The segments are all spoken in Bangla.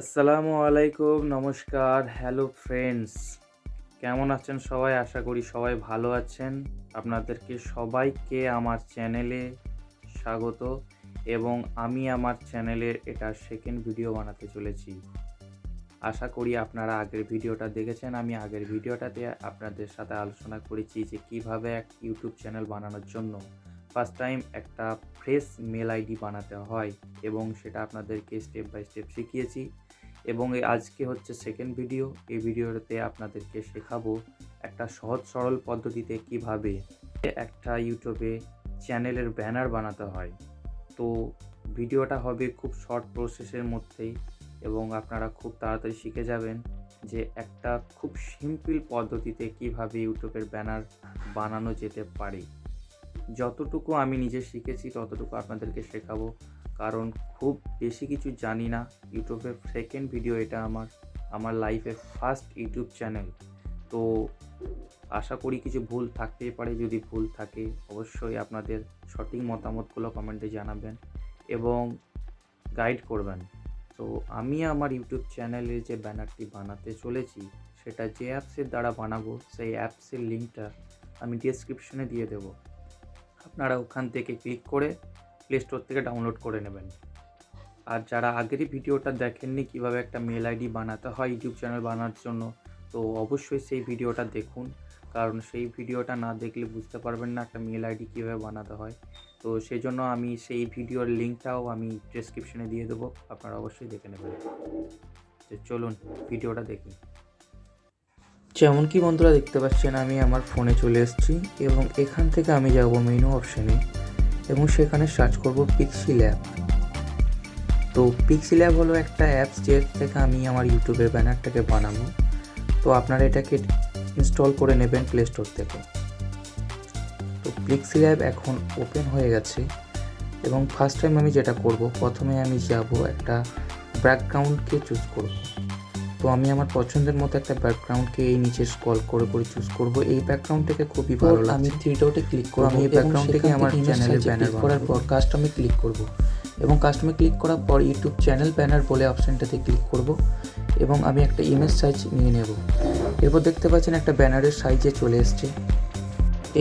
আসসালামু আলাইকুম, নমস্কার, হ্যালো ফ্রেন্ডস। কেমন আছেন সবাই? আশা করি সবাই ভালো আছেন। আপনাদেরকে সবাইকে আমার চ্যানেলে স্বাগত এবং আমি আমার চ্যানেলের এটা সেকেন্ড ভিডিও বানাতে চলেছি। আশা করি আপনারা আগের ভিডিওটা দেখেছেন। আমি আগের ভিডিওটাতে আপনাদের সাথে আলোচনা করেছি যে কীভাবে এক ইউটিউব চ্যানেল বানানোর জন্য ফার্স্ট টাইম একটা ফ্রেশ মেল আইডি বানাতে হয় এবং সেটা আপনাদেরকে স্টেপ বাই স্টেপ শিখিয়েছি এবং এই আজকে হচ্ছে সেকেন্ড ভিডিও এই ভিডিওতে আপনাদেরকে শেখাবো একটা সহজ সরল পদ্ধতিতে কীভাবে একটা ইউটিউবে চ্যানেলের ব্যানার বানাতে হয়। তো ভিডিওটা হবে খুব শর্ট প্রসেসের মধ্যেই এবং আপনারা খুব তাড়াতাড়ি শিখে যাবেন যে একটা খুব সিম্পল পদ্ধতিতে কীভাবে ইউটিউবের ব্যানার বানানো যেতে পারে। যতটুকু আমি নিজে শিখেছি, ততটুকু আপনাদেরকে শেখাবো। কারণ খুব বেশি কিছু জানি না। ইউটিউবের সেকেন্ড ভিডিও এটা আমার আমার লাইফের ফার্স্ট ইউটিউব চ্যানেল তো আশা করি কিছু ভুল থাকতেই পারে, যদি ভুল থাকে অবশ্যই আপনাদের সঠিক মতামতগুলো কমেন্টে জানাবেন এবং গাইড করবেন। তো আমি আমার ইউটিউব চ্যানেলে যে ব্যানারটি বানাতে চলেছি, সেটা যে অ্যাপসের দ্বারা বানাবো, সেই অ্যাপসের লিঙ্কটা আমি ডিসক্রিপশনে দিয়ে দেবো। আপনারা ওখান থেকে ক্লিক করে প্লে স্টোর থেকে ডাউনলোড করে নেবেন। আর যারা আগেরই ভিডিওটা দেখেননি কীভাবে একটা মেল আইডি বানাতে হয় ইউটিউব চ্যানেল বানানোর জন্য, তো অবশ্যই সেই ভিডিওটা দেখুন। কারণ সেই ভিডিওটা না দেখলে বুঝতে পারবেন না একটা মেল আইডি কীভাবে বানাতে হয়। তো সেই জন্য আমি সেই ভিডিওর লিঙ্কটাও আমি ডেসক্রিপশনে দিয়ে দেবো, আপনারা অবশ্যই দেখে নেবেন। তো চলুন, ভিডিওটা দেখি। যেমন কি বন্ধুরা দেখতে পাচ্ছেন, আমি আমার ফোনে চলে এসেছি এবং এখান থেকে আমি যাব মেনু অপশানে এবং সেখানে সার্চ করব পিক্সিল অ্যাপ তো পিক্সিল অ্যাপ হলো একটা অ্যাপস যে থেকে আমি আমার ইউটিউবের ব্যানারটাকে বানাবো। তো আপনারা এটাকে ইনস্টল করে নেবেন প্লে স্টোর থেকে। তো পিক্সিল অ্যাপ এখন ওপেন হয়ে গেছে এবং ফার্স্ট টাইম আমি যেটা করব, প্রথমে আমি যাব একটা ব্যাকগ্রাউন্ডকে চুজ করব। তো আমি আমার পছন্দের মতো একটা ব্যাকগ্রাউন্ডকে এই নিচে স্ক্রল করে করে চুজ করব। এই ব্যাকগ্রাউন্ডটাকে খুবই ভালো লাগে আমি থ্রি ডটে ক্লিক করব আমি এই ব্যাকগ্রাউন্ড থেকে আমার চ্যানেলের ব্যানার করার পর কাস্টমে ক্লিক করব। এবং কাস্টমে ক্লিক করার পর ইউটিউব চ্যানেল ব্যানার বলে অপশানটাতে ক্লিক করব এবং আমি একটা ইমেজ সাইজ নিয়ে নেব। এরপর দেখতে পাচ্ছেন একটা ব্যানারের সাইজে চলে এসছে।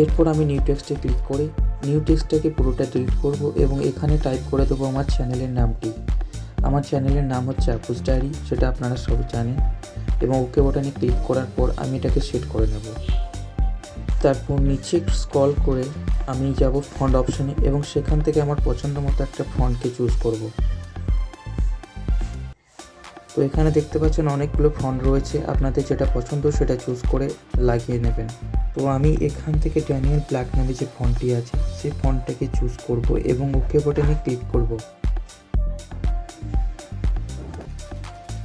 এরপর আমি নিউ টেক্সটে ক্লিক করে নিউ টেক্সটটাকে পুরোটা ডিলিট করব এবং এখানে টাইপ করে দেবো আমার চ্যানেলের নামটি। আমার চ্যানেলের নাম হচ্ছে আপুস ডায়েরি সেটা আপনারা সব জানেন। এবং ওকে বাটনে ক্লিক করার পর আমি এটাকে সেট করে নেব। তারপর নিচে স্ক্রল করে আমি যাব ফন্ট অপশানে এবং সেখান থেকে আমার পছন্দ মতো একটা ফন্টকে চুজ করব। তো এখানে দেখতে পাচ্ছেন অনেকগুলো ফন্ট রয়েছে, আপনাদের যেটা পছন্দ সেটা চুজ করে লাগিয়ে নেবেন। তো আমি এখান থেকে ড্যানিয়েল ব্ল্যাক নামে যে ফন্টটি আছে, সেই ফন্টটাকে চুজ করব এবং ওকে বাটনে ক্লিক করব।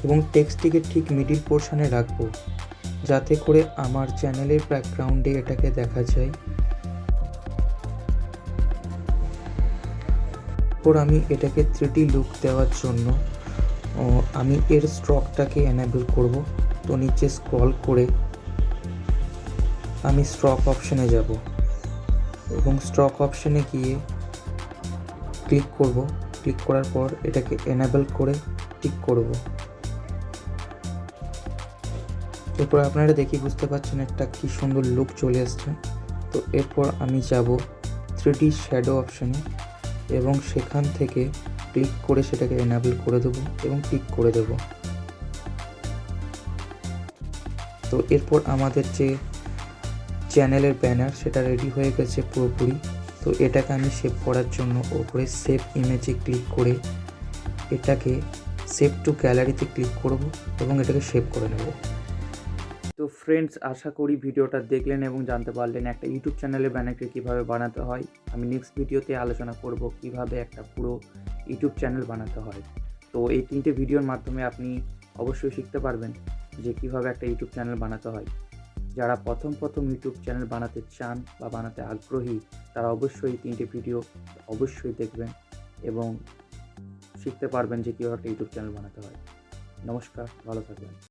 এবং টেক্সটটিকে ঠিক মিডিল পোর্শনে রাখব, যাতে করে আমার চ্যানেলের ব্যাকগ্রাউন্ডে এটাকে দেখা যায়। এরপর আমি এটাকে থ্রিডি লুক দেওয়ার জন্য আমি এর স্ট্রকটাকে এনেবল করব। তো নিচে স্ক্রল করে আমি স্ট্রক অপশনে যাব এবং স্ট্রক অপশনে গিয়ে ক্লিক করব। ক্লিক করার পর এটাকে এনেবল করে টিক করব। এরপর আপনারা দেখি বুঝতে পারছেন একটা কি সুন্দর লুক চলে আসছে। তো এরপর আমি যাব থ্রিডি শ্যাডো অপশনে এবং সেখান থেকে ক্লিক করে সেটাকে এনাবেল করে দেবো এবং ক্লিক করে দেব। তো এরপর আমাদের যে চ্যানেলের ব্যানার সেটা রেডি হয়ে গেছে পুরোপুরি। তো এটাকে আমি সেভ করার জন্য ওপরে সেভ ইমেজে ক্লিক করে এটাকে সেভ টু গ্যালারিতে ক্লিক করব এবং এটাকে সেভ করে নেব। তো ফ্রেন্ডস আশা করি ভিডিওটা দেখলেন এবং জানতে পারলেন একটা ইউটিউব চ্যানেলে ব্যানারকে কীভাবে বানাতে হয়। আমি নেক্সট ভিডিওতে আলোচনা করব কীভাবে একটা পুরো ইউটিউব চ্যানেল বানাতে হয়। তো এই তিনটে ভিডিওর মাধ্যমে আপনি অবশ্যই শিখতে পারবেন যে কীভাবে একটা ইউটিউব চ্যানেল বানাতে হয়। যারা প্রথম প্রথম ইউটিউব চ্যানেল বানাতে চান বা বানাতে আগ্রহী, তারা অবশ্যই তিনটে ভিডিও অবশ্যই দেখবেন এবং শিখতে পারবেন যে কীভাবে একটা ইউটিউব চ্যানেল বানাতে হয়। নমস্কার, ভালো থাকবেন।